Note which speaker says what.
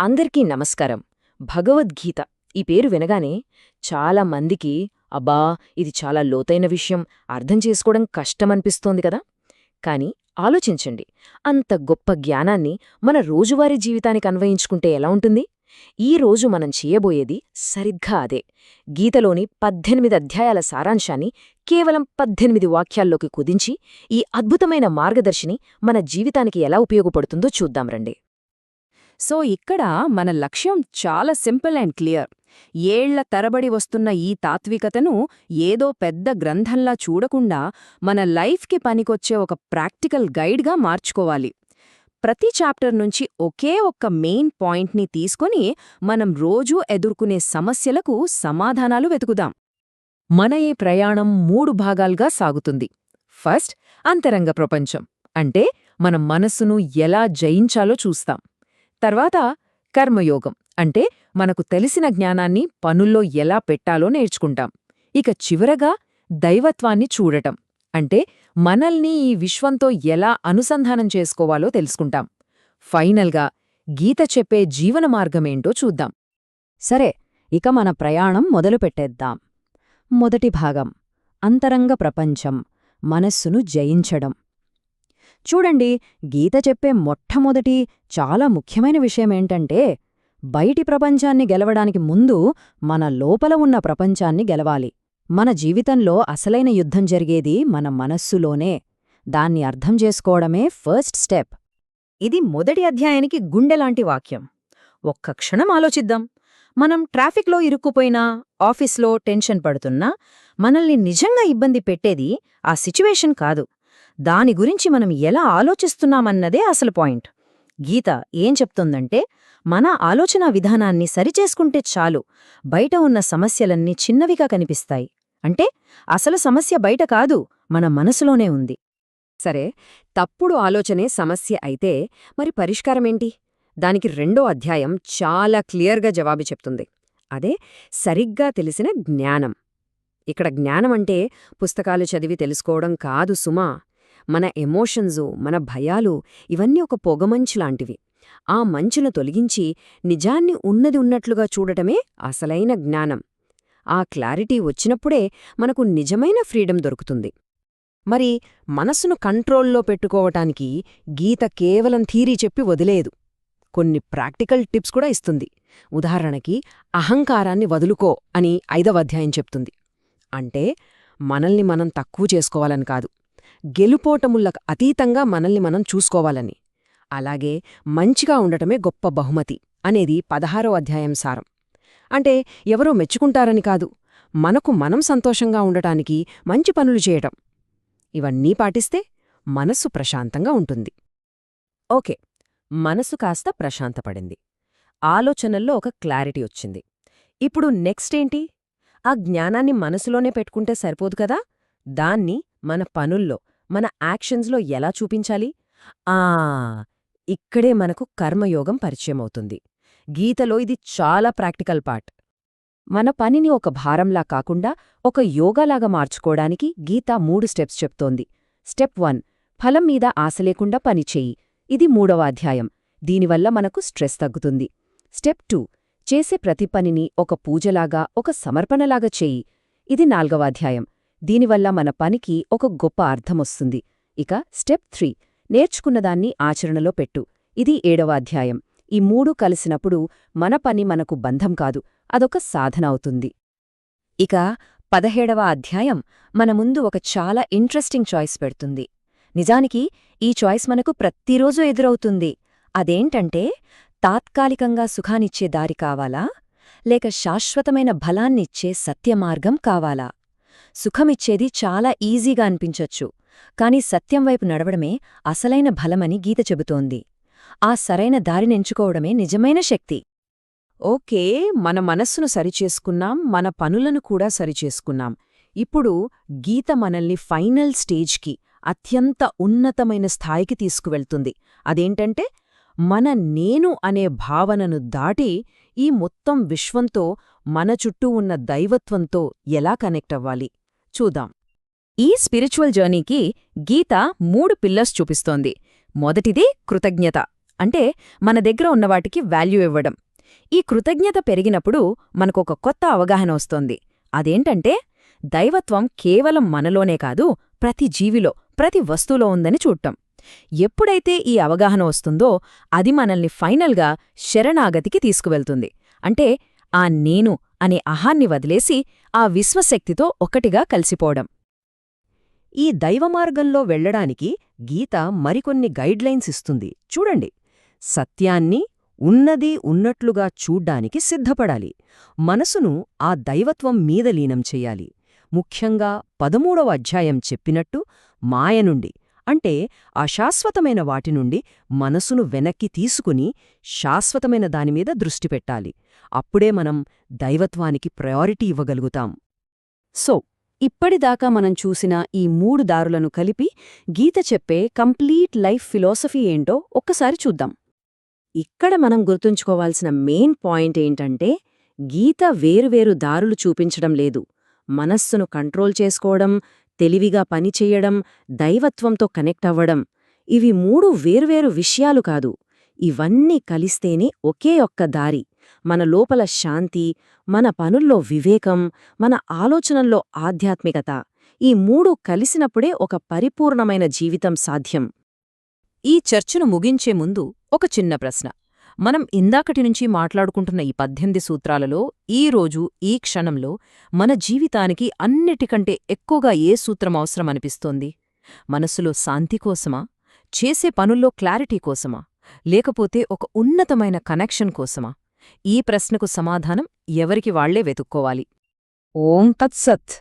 Speaker 1: అందరికీ నమస్కారం. భగవద్గీత. ఈ పేరు వినగానే చాలా మందికి అబ్బా ఇది చాలా లోతైన విషయం అర్థం చేసుకోవడం కష్టమనిపిస్తోంది కదా? కాని ఆలోచించండి. అంత గొప్ప జ్ఞానాన్ని మన రోజువారీ జీవితానికి అన్వయించుకుంటే ఎలా ఉంటుంది? ఈ రోజు మనం చేయబోయేది సరిగ్గా అదే. గీతలోని పద్దెనిమిది అధ్యాయాల సారాంశాన్ని కేవలం పద్దెనిమిది వాక్యాల్లోకి కుదించి ఈ అద్భుతమైన మార్గదర్శిని మన జీవితానికి ఎలా ఉపయోగపడుతుందో చూద్దాం రండి.
Speaker 2: సో ఇక్కడ మన లక్ష్యం చాలా సింపుల్ అండ్ క్లియర్. ఏళ్ళ తరబడి వస్తున్న ఈ తాత్వికతను ఏదో పెద్ద గ్రంథంలా చూడకుండా మన లైఫ్కి పనికొచ్చే ఒక ప్రాక్టికల్ గైడ్గా మార్చుకోవాలి. ప్రతి చాప్టర్ నుంచి ఒకే ఒక్క మెయిన్ పాయింట్ని తీసుకొని మనం రోజూ ఎదుర్కొనే సమస్యలకు సమాధానాలు వెతుకుదాం.
Speaker 1: మన ఈ ప్రయాణం మూడు భాగాలుగా సాగుతుంది. ఫస్ట్ అంతరంగ ప్రపంచం. అంటే మన మనస్సును ఎలా జయించాలో చూస్తాం. తర్వాత కర్మయోగం అంటే మనకు తెలిసిన జ్ఞానాన్ని పనుల్లో ఎలా పెట్టాలో నేర్చుకుంటాం. ఇక చివరగా దైవత్వాన్ని చూడటం అంటే మనల్ని ఈ విశ్వంతో ఎలా అనుసంధానం చేసుకోవాలో తెలుసుకుంటాం. ఫైనల్గా గీత చెప్పే జీవన మార్గమేంటో చూద్దాం.
Speaker 2: సరే ఇక మన ప్రయాణం మొదలుపెట్టేద్దాం. మొదటి భాగం అంతరంగ ప్రపంచం మనస్సును జయించడం. చూడండి గీత చెప్పే మొట్టమొదటి చాలా ముఖ్యమైన విషయమేంటంటే బయటి ప్రపంచాన్ని గెలవడానికి ముందు మన లోపల ఉన్న ప్రపంచాన్ని గెలవాలి. మన జీవితంలో అసలైన యుద్ధం జరిగేది మన మనస్సులోనే. దాన్ని అర్థం చేసుకోవడమే ఫస్ట్ స్టెప్.
Speaker 1: ఇది మొదటి అధ్యాయానికి గుండెలాంటి వాక్యం. ఒక్క క్షణం ఆలోచిద్దాం. మనం ట్రాఫిక్లో ఇరుక్కుపోయినా ఆఫీస్లో టెన్షన్ పడుతున్నా మనల్ని నిజంగా ఇబ్బంది పెట్టేది ఆ సిచ్యువేషన్ కాదు. దాని గురించి మనం ఎలా ఆలోచిస్తున్నామన్నదే అసలు పాయింట్. గీత ఏం చెప్తుందంటే మన ఆలోచనా విధానాన్ని సరిచేసుకుంటే చాలు బయట ఉన్న సమస్యలన్నీ చిన్నవిగా కనిపిస్తాయి. అంటే అసలు సమస్య బయట కాదు మన మనసులోనే ఉంది.
Speaker 2: సరే తప్పుడు ఆలోచనే సమస్య అయితే మరి పరిష్కారమేంటి? దానికి రెండో అధ్యాయం చాలా క్లియర్గా జవాబు చెప్తుంది. అదే సరిగ్గా తెలిసిన జ్ఞానం. ఇక్కడ జ్ఞానం అంటే పుస్తకాలు చదివి తెలుసుకోవడం కాదు సుమా. మన ఎమోషన్సు మన భయాలు ఇవన్నీ ఒక పొగమంచు లాంటివి. ఆ మంచును తొలగించి నిజాన్ని ఉన్నది ఉన్నట్లుగా చూడటమే అసలైన జ్ఞానం. ఆ క్లారిటీ వచ్చినప్పుడే మనకు నిజమైన ఫ్రీడమ్ దొరుకుతుంది.
Speaker 1: మరి మనసును కంట్రోల్లో పెట్టుకోవటానికి గీత కేవలం థీరీ చెప్పి వదిలేదు. కొన్ని ప్రాక్టికల్ టిప్స్ కూడా ఇస్తుంది. ఉదాహరణకి అహంకారాన్ని వదులుకో అని ఐదవ అధ్యాయం చెప్తుంది. అంటే మనల్ని మనం తక్కువ చేసుకోవాలని కాదు. గెలుపోటములకు అతీతంగా మనల్ని మనం చూసుకోవాలని. అలాగే మంచిగా ఉండటమే గొప్ప బహుమతి అనేది పదహారో అధ్యాయం సారం. అంటే ఎవరో మెచ్చుకుంటారని కాదు మనకు మనం సంతోషంగా ఉండటానికి మంచి పనులు చేయటం. ఇవన్నీ పాటిస్తే మనస్సు ప్రశాంతంగా ఉంటుంది. ఓకే మనసు కాస్త ప్రశాంతపడింది. ఆలోచనల్లో ఒక క్లారిటీ వచ్చింది. ఇప్పుడు నెక్స్ట్ ఏంటి? ఆ జ్ఞానాన్ని మనసులోనే పెట్టుకుంటే సరిపోదు కదా? దాన్ని మన పనుల్లో మన యాక్షన్స్లో ఎలా చూపించాలి? ఆ! ఇక్కడే మనకు కర్మయోగం పరిచయమవుతుంది. గీతలో ఇది చాలా ప్రాక్టికల్ పార్ట్. మన పనిని ఒక భారంలా కాకుండా ఒక యోగాలాగా మార్చుకోవడానికి గీత మూడు స్టెప్స్ చెప్తోంది. స్టెప్ వన్ ఫలం మీద ఆశ లేకుండా పనిచేయి ఇది మూడవ అధ్యాయం. దీనివల్ల మనకు స్ట్రెస్ తగ్గుతుంది. స్టెప్ టూ చేసే ప్రతి పనిని ఒక పూజలాగా ఒక సమర్పణలాగా చేయి. ఇది నాల్గవ అధ్యాయం. దీనివల్ల మన పనికి ఒక గొప్ప అర్థమొస్తుంది ఇక స్టెప్ త్రీ నేర్చుకున్నదాన్ని ఆచరణలో పెట్టు. ఇది ఏడవ అధ్యాయం. ఈ మూడు కలిసినప్పుడు మన పని మనకు బంధం కాదు అదొక సాధన అవుతుంది. ఇక పదహేడవ అధ్యాయం మన ముందు ఒక చాలా ఇంట్రెస్టింగ్ చాయిస్ పెడుతుంది. నిజానికి ఈ చాయిస్ మనకు ప్రతిరోజూ ఎదురవుతుంది. అదేంటంటే తాత్కాలికంగా సుఖానిచ్చే దారి కావాలా? లేక శాశ్వతమైన బలాన్నిచ్చే సత్యమార్గం కావాలా? సుఖమిచ్చేది చాలా ఈజీగా అనిపించొచ్చు. కాని సత్యం వైపు నడవడమే అసలైన బలమని గీత చెబుతోంది. ఆ సరైన దారినెంచుకోవడమే నిజమైన శక్తి. ఓకే మన మనస్సును సరిచేసుకున్నాం మన పనులను కూడా సరిచేసుకున్నాం. ఇప్పుడు గీత మనల్ని ఫైనల్ స్టేజ్కి అత్యంత ఉన్నతమైన స్థాయికి తీసుకువెళ్తుంది. అదేంటంటే మన నేను అనే భావనను దాటి ఈ మొత్తం విశ్వంతో మన చుట్టూ ఉన్న దైవత్వంతో ఎలా కనెక్ట్ అవ్వాలి? చూద్దాం. ఈ స్పిరిచువల్ జర్నీకి గీత మూడు పిల్లర్స్ చూపిస్తోంది. మొదటిది కృతజ్ఞత.
Speaker 2: అంటే మన దగ్గర ఉన్నవాటికి వాల్యూ ఇవ్వడం. ఈ కృతజ్ఞత పెరిగినప్పుడు మనకొక కొత్త అవగాహన వస్తోంది. అదేంటంటే దైవత్వం కేవలం మనలోనే కాదు ప్రతి జీవిలో ప్రతి వస్తువులో ఉందని చూడటం. ఎప్పుడైతే ఈ అవగాహన వస్తుందో అది మనల్ని ఫైనల్గా శరణాగతికి తీసుకువెళ్తుంది. అంటే ఆ నేను అనే అహాన్ని వదిలేసి ఆ విశ్వశక్తితో ఒకటిగా కలిసిపోవడం.
Speaker 1: ఈ దైవమార్గంలో వెళ్ళడానికి గీత మరికొన్ని గైడ్లైన్స్ ఇస్తుంది. చూడండి. సత్యాన్ని ఉన్నది ఉన్నట్లుగా చూడ్డానికి సిద్ధపడాలి. మనసును ఆ దైవత్వం మీద లీనం చెయ్యాలి ముఖ్యంగా పదమూడవ అధ్యాయం చెప్పినట్టు మాయ నుండి అంటే అశాశ్వతమైన వాటి నుండి మనసును వెనక్కి తీసుకుని శాశ్వతమైన దానిమీద దృష్టి పెట్టాలి. అప్పుడే మనం దైవత్వానికి ప్రయారిటీ ఇవ్వగలుగుతాం.
Speaker 2: సో ఇప్పటిదాకా మనం చూసిన ఈ మూడు దారులను కలిపి గీత చెప్పే కంప్లీట్ లైఫ్ ఫిలాసఫీ ఏంటో ఒక్కసారి చూద్దాం. ఇక్కడ మనం గుర్తుంచుకోవాల్సిన మెయిన్ పాయింట్ ఏంటంటే గీత వేరువేరు దారులు చూపించడం లేదు. మనస్సును కంట్రోల్ చేసుకోవడం తెలివిగా పనిచేయడం దైవత్వంతో కనెక్ట్ అవ్వడం ఇవి మూడు వేర్వేరు విషయాలు కాదు. ఇవన్నీ కలిస్తేనే ఒకే ఒక్క దారి. మన లోపల శాంతి మన పనుల్లో వివేకం మన ఆలోచనల్లో ఆధ్యాత్మికత ఈ మూడు కలిసినప్పుడే ఒక పరిపూర్ణమైన జీవితం సాధ్యం.
Speaker 1: ఈ చర్చను ముగించే ముందు ఒక చిన్న ప్రశ్న. మనం ఇందాకటి నుంచి మాట్లాడుకుంటున్న ఈ పద్దెనిమిది సూత్రాలలో ఈ రోజు ఈ క్షణంలో మన జీవితానికి అన్నిటికంటే ఎక్కువగా ఏ సూత్రం అవసరం అనిపిస్తోంది? మనసులో శాంతి కోసమా? చేసే పనుల్లో క్లారిటీ కోసమా? లేకపోతే ఒక ఉన్నతమైన కనెక్షన్ కోసమా? ఈ ప్రశ్నకు సమాధానం ఎవరికి వాళ్ళే వెతుక్కోవాలి. ఓం తత్సత్!